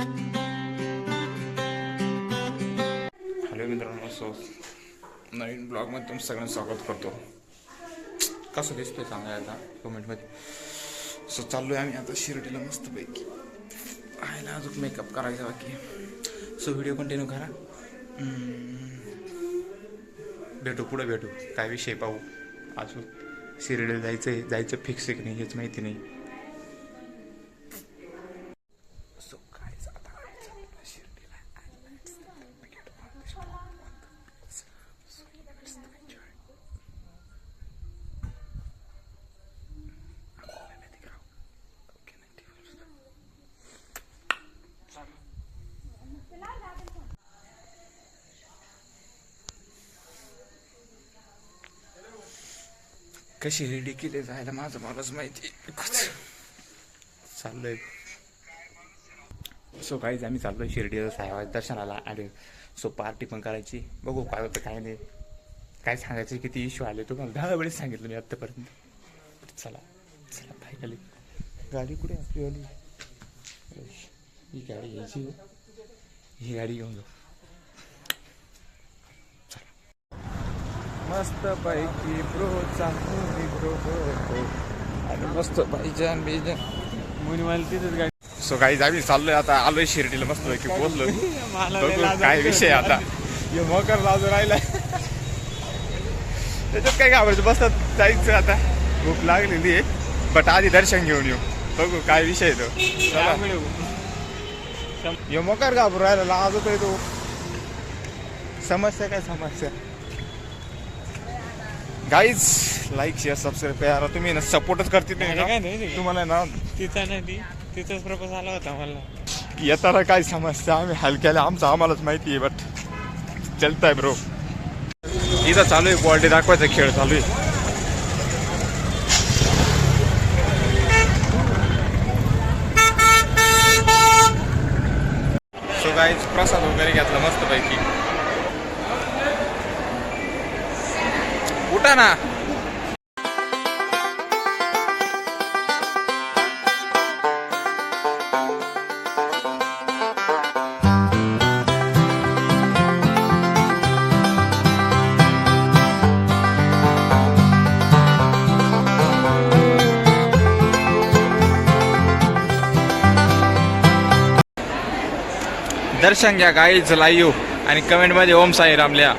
Hello मित्रांनो so नवीन ब्लॉगमध्ये तुमचं सगळ्यांचं स्वागत करतो. कसं दिसतोय सांगा आता कमेंटमध्ये सो चाललो आहे आम्ही आता शिर्डीला मस्तपैकी. आयला अजून मेकअप करायचा बाकी सो व्हिडिओ कंटिन्यू करा. भेटू पुढे भेटू. काय विषय पाहू. अजून शिर्डीला जायचं आहे जायचं फिक्स आहे की नाही हेच माहिती नाही सो काय आता जायचं शिर्डीला So let's enjoy. Okay, 91. कशी रेडी केली जायला माझं मलाच माहिती चाललोय. सो काहीच आम्ही चाललोय शिर्डीला साहेबाच्या दर्शनाला आणि सो पार्टी पण करायची. बघू काय होतं काय नाही. काय सांगायचं किती इश्यू आले तुम्हाला दहा वेळेस सांगितलं मी आत्तापर्यंत. चला चला फायनली गाडी कुठे आपली वाली? ही गाडी घ्यायची ही गाडी घेऊन जाऊ. मस्त पैकी ब्रो चांगली ब्रो आणि मस्त पाहिजे बिजन. मुनी मला तिथेच गाडी. सो काही आम्ही चाललोय आता आलोय शिर्डीला मस्त पैकी पोहोचलो. मला बघू काय विषय आता. हे मोकर लाजू राहिला त्याच्यात काय घाबरायचं? बसतात जायचं आता. भूक लागलेली आहे. बट आधी दर्शन घेऊन येऊ. बघू काय विषय आहे तो. चला. मोकार घाबरू राहिला लाजत आहे तो. समस्या काय समस्या? गाईज लाईक शेअर सबस्क्राईब करा. तुम्ही ना सपोर्टच करते अरे काय नाही. तुम्हाला ना तिचा नाही तिचाच प्रपोज आला होता मला. येताना काय समस्या? आम्ही हलक्याला आमचं आम्हालाच माहिती आहे बट चलताय ब्रो इथं चालू आहे बॉल्टी दाखवायचा खेळ चालू आहे. सो गाईज प्रसाद वगैरे घेतला मस्त उठा ना दर्शन घ्या गाईज लाईव्ह आणि कमेंटमध्ये ओम साईराम रामल्या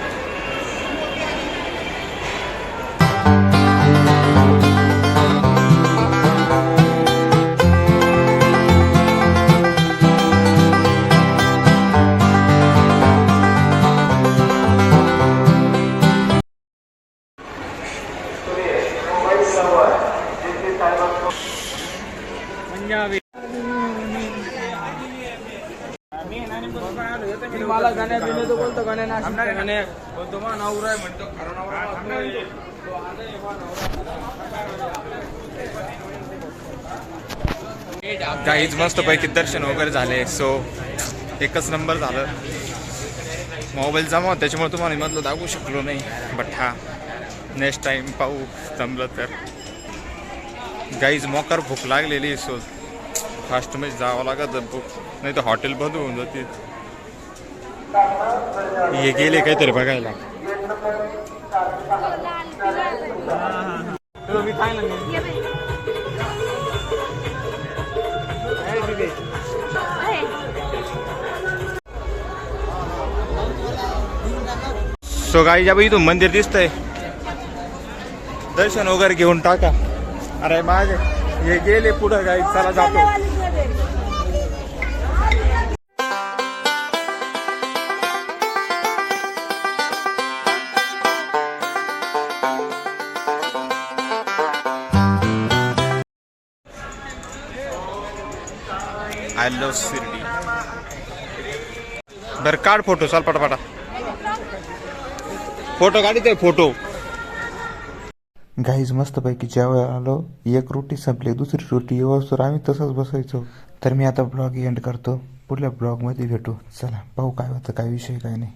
मला गाण्या बोलतो गाण्या नाशिक गाण्या बोलतो मग नवरा आहे म्हणतो. खरं नवरा काहीच मस्त पैकी दर्शन वगैरे झाले. सो एकच नंबर झालं. मोबाईल जमा त्याच्यामुळे तुम्हाला मी मधलं दाखवू शकलो नाही. बट हा नेक्स्ट टाइम पाहू जमलं तर. गाईज मोकार भूक लागलेली सो फास्टमध्ये जावं लागत नाही तर हॉटेल बंद होऊन जाते हे गेले काहीतरी बघायला. सो गाई ज्या इथून मंदिर दिसतंय दर्शन वगैरे घेऊन टाका. अरे माझे हे गेले पुढं गाई चला जातो. I love Shirdi. बरं काढ फोटो चाल पटापटा. Photo काढित photo. गाईज मस्तपैकी जेव्हा आलो. एक रोटी संपली दुसरी रोटी येवस्तोवर आम्ही तसंच बसायचो. तर मी आता ब्लॉग एंड करतो. पुढल्या ब्लॉगमध्ये भेटू. चला पाहू काय होतं काय विषय काय नाही.